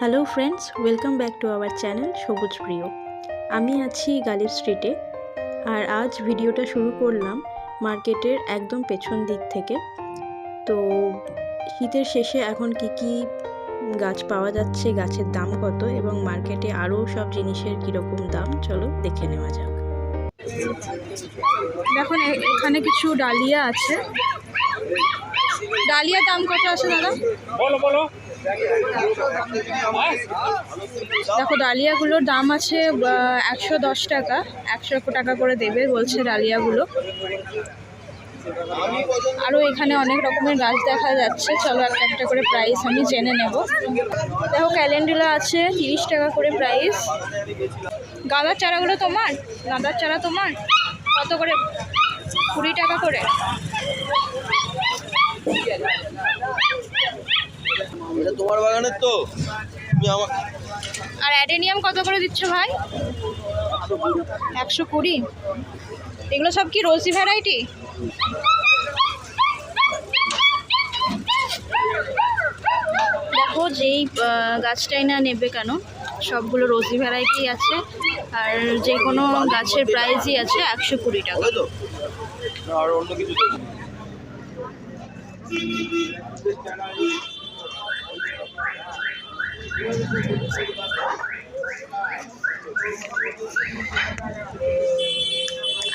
Hello friends welcome back to our channel সবুজ প্রিয় আমি আছি গালিব স্ট্রিটে আর আজ ভিডিওটা শুরু করলাম মার্কেটের একদম পেছন দিক থেকে। তো শীতের শেষে এখন কি কি গাছ পাওয়া যাচ্ছে গাছের দাম কত এবং মার্কেটে আরও সব জিনিসের কীরকম দাম চলো দেখে নেওয়া যাক। দেখুন এখানে কিছু ডালিয়া আছে। ডালিয়া দাম কত আছে দাদা? দেখো, ডালিয়াগুলোর দাম আছে একশো দশ টাকা। একশো টাকা করে দেবে বলছে ডালিয়াগুলো। আরও এখানে অনেক রকমের গাছ দেখা যাচ্ছে। চলো একটা একটা করে প্রাইস আমি জেনে নেব। দেখো ক্যালেন্ডুলা আছে, তিরিশ টাকা করে প্রাইস গাঁদার চারাগুলো তোমার? গাঁদার চারা তোমার? কত করে? কুড়ি টাকা করে। এটা তোমার বাগানের তো। তুমি আমার আর অ্যাডেনিয়াম কত করে দিচ্ছ ভাই? একশো কুড়ি। এগুলো সব কি রোজি ভ্যারাইটি? দেখো যেই গাছটাই না নেবে কেন সবগুলো রোজি ভ্যারাইটি আছে। আর যে কোনো গাছের প্রাইসই আছে একশো কুড়ি টাকা। আর অন্য কিছু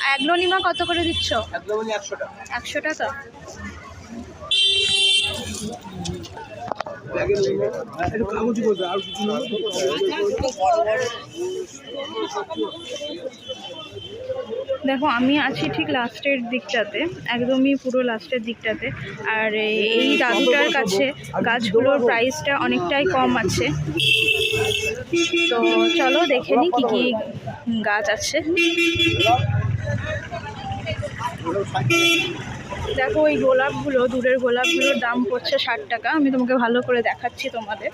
অ্যাগ্লোনিমা কত করে দিচ্ছ? একশো টাকা। একশো টাকা? দেখো, আমি আছি ঠিক লাস্টের দিকটাতে, একদমই পুরো লাস্টের দিকটাতে। আর এই- দাদুটার কাছে গাছগুলোর প্রাইসটা অনেকটাই কম আছে। তো চলো দেখে নিই কী কী গাছ আছে। দেখো ওই গোলাপগুলো, দূরের গোলাপগুলোর দাম পড়ছে ষাট টাকা। আমি তোমাকে ভালো করে দেখাচ্ছি তোমাদের।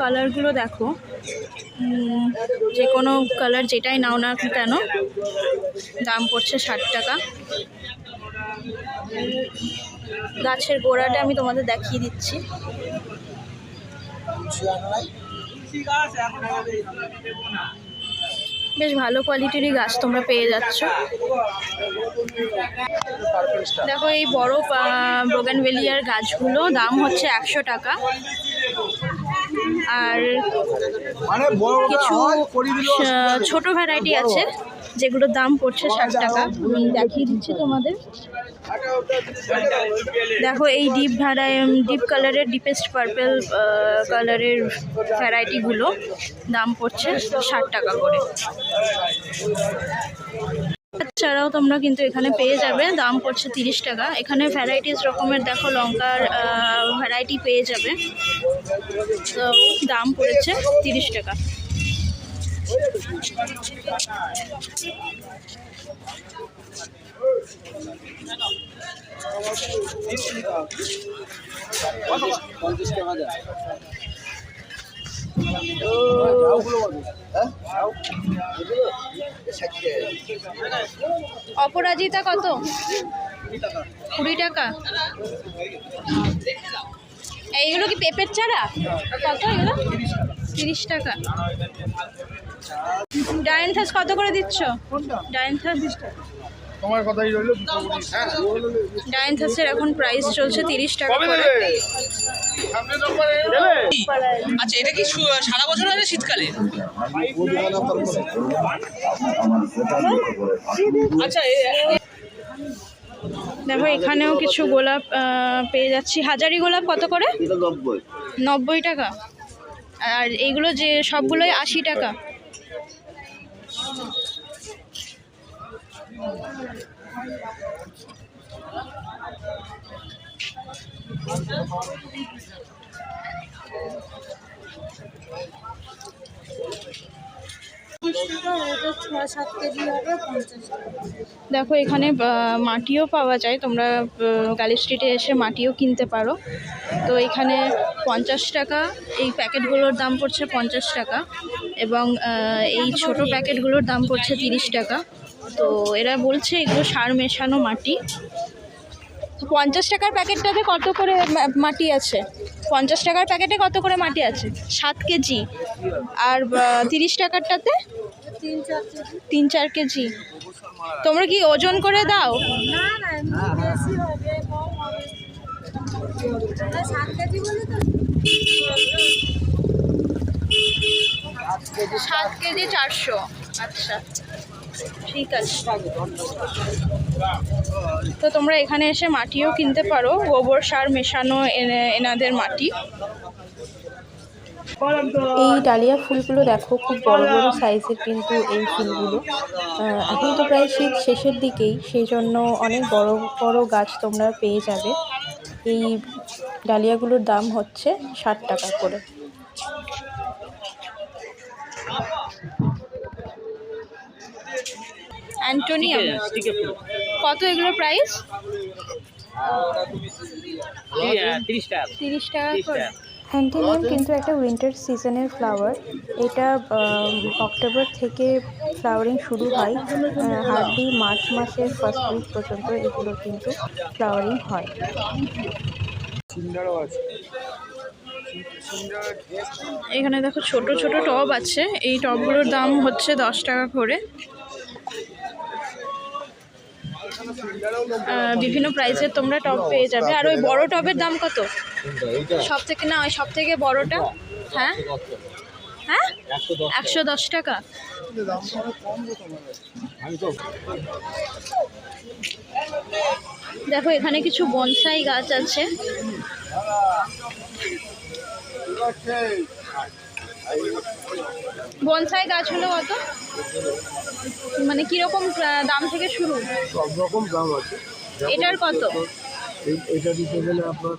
কালারগুলো দেখো। যে কোনো কালার যেটাই নাও না কেন, দাম পড়ছে ষাট টাকা। গাছের গোড়াটা আমি তোমাদের দেখিয়ে দিচ্ছি। বেশ ভালো কোয়ালিটিরই গাছ তোমরা পেয়ে যাচ্ছ। দেখো এই বড় বোগানভেলিয়ার গাছগুলো দাম হচ্ছে একশো টাকা। আর মানে কিছু ছোট ভ্যারাইটি আছে। যেগুলোর দাম পড়ছে ষাট টাকা দেখিয়ে দিচ্ছি তোমাদের। দেখো এই ডিপ ভ্যারাই ডিপ কালারের ডিপেস্ট পার্পেল কালারের ভ্যারাইটিগুলো দাম পড়ছে ষাট টাকা করে। ছাড়াও তোমরা কিন্তু এখানে পেয়ে যাবে দাম পড়ছে তিরিশ টাকা। এখানে ভ্যারাইটিস রকমের দেখো লঙ্কার ভ্যারাইটি পেয়ে যাবে। তো দাম পড়েছে তিরিশ টাকা। অপরাজিতা কত? কুড়ি টাকা। এইগুলো কি পেঁপের চারা? কত এগুলো? তিরিশ টাকা। ডায়েন্থাস কত করে দিচ্ছ? ডায়েন্থাস তোমার কথাই রইল ডায়েন্থাসের এখন প্রাইস চলছে তিরিশ টাকা করে। আচ্ছা এটা কি সারা বছর হয় শীতকালে? আচ্ছা দেখো এখানেও কিছু গোলাপ পেয়ে যাচ্ছি। হাজারি গোলাপ কত করে? নব্বই। নব্বই টাকা। আর এইগুলো যে সবগুলোই আশি টাকা। দেখো, এখানে মাটিও পাওয়া যায়। তোমরা গালি স্ট্রিটে এসে মাটিও কিনতে পারো। তো এখানে পঞ্চাশ টাকা, এই প্যাকেটগুলোর দাম পড়ছে পঞ্চাশ টাকা এবং এই ছোট প্যাকেটগুলোর দাম পড়ছে তিরিশ টাকা। তো এরা বলছে এগুলো সার মেশানো মাটি। পঞ্চাশ টাকার প্যাকেটটাতে কত করে মাটি আছে? পঞ্চাশ টাকার প্যাকেটে কত করে মাটি আছে? সাত কেজি। আর তিরিশ টাকারটাতে? তিন চার কেজি। তোমরা কি ওজন করে দাও? সাত কেজি চারশো। আচ্ছা। ঠিক আছে তো তোমরা এখানে এসে মাটিও কিনতে পারো। গোবর সার মেশানো এনে- এনাদের মাটি। এই ডালিয়া ফুলগুলো দেখো, খুব বড় বড় সাইজের কিন্তু এই ফুলগুলো। এখন তো প্রায় শীত শেষের দিকেই সেই জন্য অনেক বড় বড় গাছ তোমরা পেয়ে যাবে। এই ডালিয়াগুলোর দাম হচ্ছে ষাট টাকা করে। অ্যান্টোনিয়াম কত এগুলো প্রাইস তিরিশ টাকা। তিরিশ টাকা করে। অ্যান্টিনিয়াম কিন্তু একটা উইন্টার সিজনের ফ্লাওয়ার এটা অক্টোবর থেকে ফ্লাওয়ারিং শুরু হয়। হার্ডলি মার্চ মাসের ফার্স্ট উইক পর্যন্ত এগুলো কিন্তু ফ্লাওয়ারিং হয়। এখানে দেখো ছোট ছোট টব আছে। এই টবগুলোর দাম হচ্ছে দশ টাকা করে। বিভিন্ন প্রাইসের তোমরা টব পেয়ে যাবে। আর ওই বড় টবের দাম কত? সব থেকে না সব থেকে বড়টা? হ্যাঁ? হ্যাঁ? একশো দশ টাকা। দেখো, এখানে কিছু বনসাই গাছ আছে। বনসাই গাছ হলো কত? মানে কীরকম দাম থেকে শুরু? সব রকম দাম আছে। এটার কত? এটা দিতে গেলে আপনার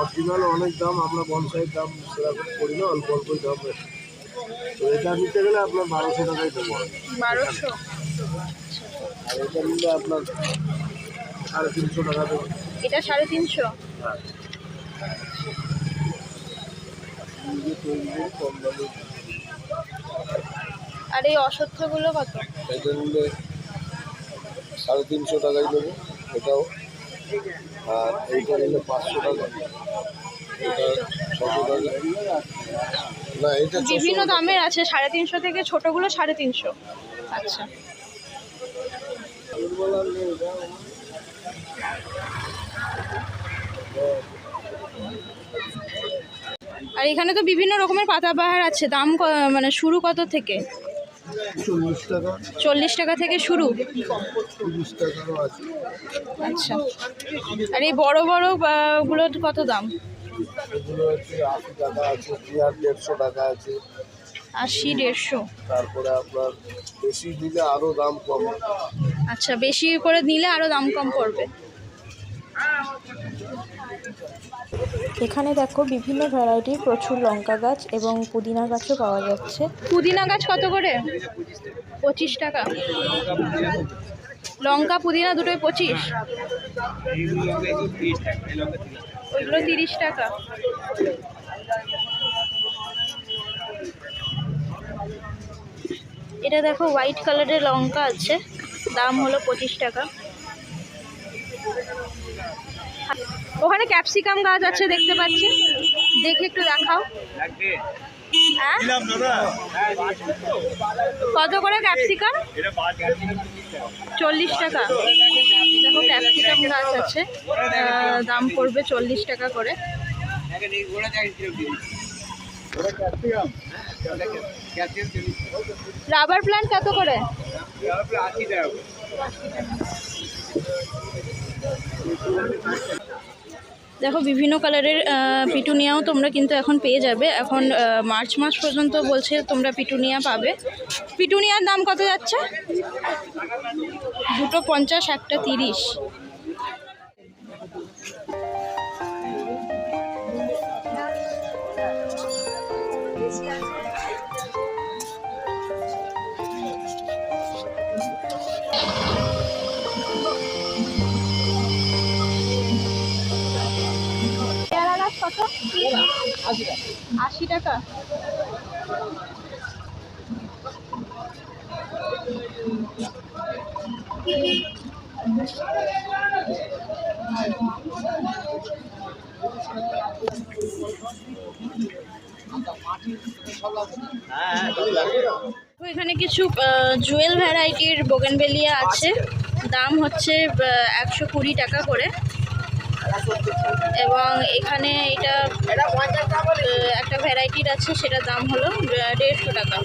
অরিজিনাল অনেক দাম আমরা বনসাইয়ের দাম সেরকম করি না অল্প অল্পই দাম আছে তো এটা নিতে গেলে আপনার বারোশো টাকাই দেবো বারোশো? আর এটা নিলে আপনার সাড়ে তিনশো টাকা দেবো। এটা সাড়ে তিনশো? নিজে তৈরি করে কম দামে আর এই অসত্যগুলো কত? সাড়ে তিনশো টাকাই দেবো এটাও। আর এইটা নিলে পাঁচশো টাকা। এটা ছশো টাকা। না এটা বিভিন্ন দামের আছে সাড়ে তিনশো থেকে ছোটগুলো সাড়ে তিনশো। আচ্ছা। আর এখানে তো বিভিন্ন রকমের পাতাবাহার আছে দাম মানে শুরু কত থেকে? চল্লিশ টাকা। থেকে শুরু? আচ্ছা। আর এই বড় বড়গুলোর কত দাম? আশি দেড়শো টাকা আছে। আশি দেড়শো। তারপরে আপনার বেশি আরও দাম কম। আচ্ছা বেশি করে নিলে আরও দাম কম পড়বে। এখানে দেখো বিভিন্ন ভ্যারাইটির প্রচুর লঙ্কা গাছ এবং পুদিনা গাছও পাওয়া যাচ্ছে। পুদিনা গাছ কত করে? পঁচিশ টাকা। লঙ্কা, পুদিনা দুটোই পঁচিশ? ওইগুলো তিরিশ টাকা। এটা দেখো হোয়াইট কালারের লঙ্কা আছে। দাম হলো পঁচিশ টাকা। ওখানে ক্যাপসিকাম গাছ আছে দেখতে পাচ্ছি। দেখে একটু দেখাও। হ্যাঁ? কত করে ক্যাপসিকাম? চল্লিশ টাকা। দেখো ক্যাপসিকাম গাছ আছে। দাম পড়বে চল্লিশ টাকা করে। রাবার প্ল্যান্ট কত করে? দেখো, বিভিন্ন কালারের পিটুনিয়াও তোমরা কিন্তু এখন পেয়ে যাবে। এখন মার্চ মাস পর্যন্ত বলছে তোমরা পিটুনিয়া পাবে। পিটুনিয়ার দাম কত যাচ্ছে? দুটো পঞ্চাশ, একটা তিরিশ। আশি টাকা? তো এখানে কিছু জুয়েল ভ্যারাইটির বোগেনবেলিয়া আছে। দাম হচ্ছে একশো কুড়ি টাকা করে। এবং এখানে এটা একটা ভ্যারাইটির আছে সেটার দাম হলো দেড়শো টাকা।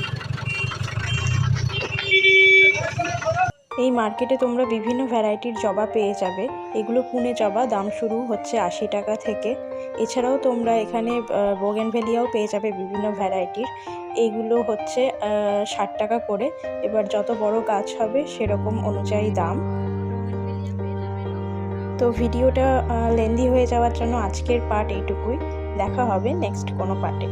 এই মার্কেটে তোমরা বিভিন্ন ভ্যারাইটির জবা পেয়ে যাবে। এগুলো পুনে জবা দাম শুরু হচ্ছে আশি টাকা থেকে। এছাড়াও তোমরা এখানে বোগেনভেলিয়াও পেয়ে যাবে বিভিন্ন ভ্যারাইটির। এইগুলো হচ্ছে ষাট টাকা করে। এবার যত বড় গাছ হবে সেরকম অনুযায়ী দাম। তো ভিডিওটা লেন্দি হয়ে যাওয়ার জন্য আজকের পার্ট এইটুকুই। দেখা হবে নেক্সট কোনো পার্টে